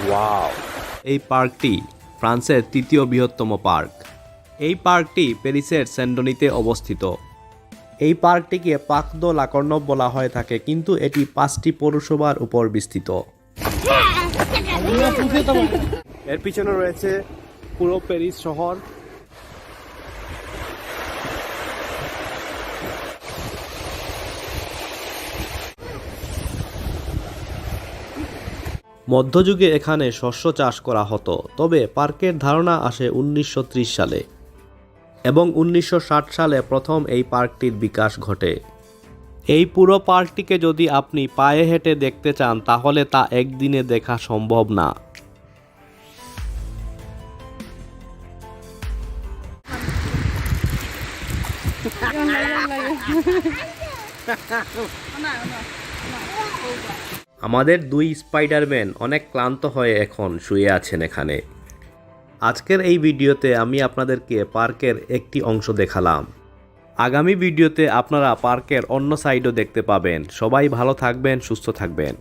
Wow এই পার্কটি ফ্রান্সের তৃতীয় বৃহত্তম পার্ক। এই পার্কটি প্যারিসের স্যান্ডনিতে অবস্থিত। এই পার্কটিকে পাকদো লাকর্ণব বলা হয়ে থাকে কিন্তু এটি পাঁচটি পৌরসভার উপর বিস্তৃত। এর পিছনে রয়েছে পুরো প্যারিস শহর। মধ্যযুগে এখানে শস্য চাষ করা হতো তবে পার্কের ধারণা আসে উনিশশো ত্রিশ সালে এবং উনিশশো ষাট সালে প্রথম এই পার্কটির বিকাশ ঘটে। এই পুরো পার্কটিকে যদি আপনি পায়ে হেঁটে দেখতে চান তাহলে তা একদিনে দেখা সম্ভব না। আমাদের দুই স্পাইডারম্যান অনেক ক্লান্ত হয়ে এখন শুয়ে আছেন এখানে। আজকের এই ভিডিওতে আমি আপনাদেরকে পার্কের একটি অংশ দেখালাম। আগামী ভিডিওতে আপনারা পার্কের অন্য সাইডও দেখতে পাবেন। সবাই ভালো থাকবেন, সুস্থ থাকবেন।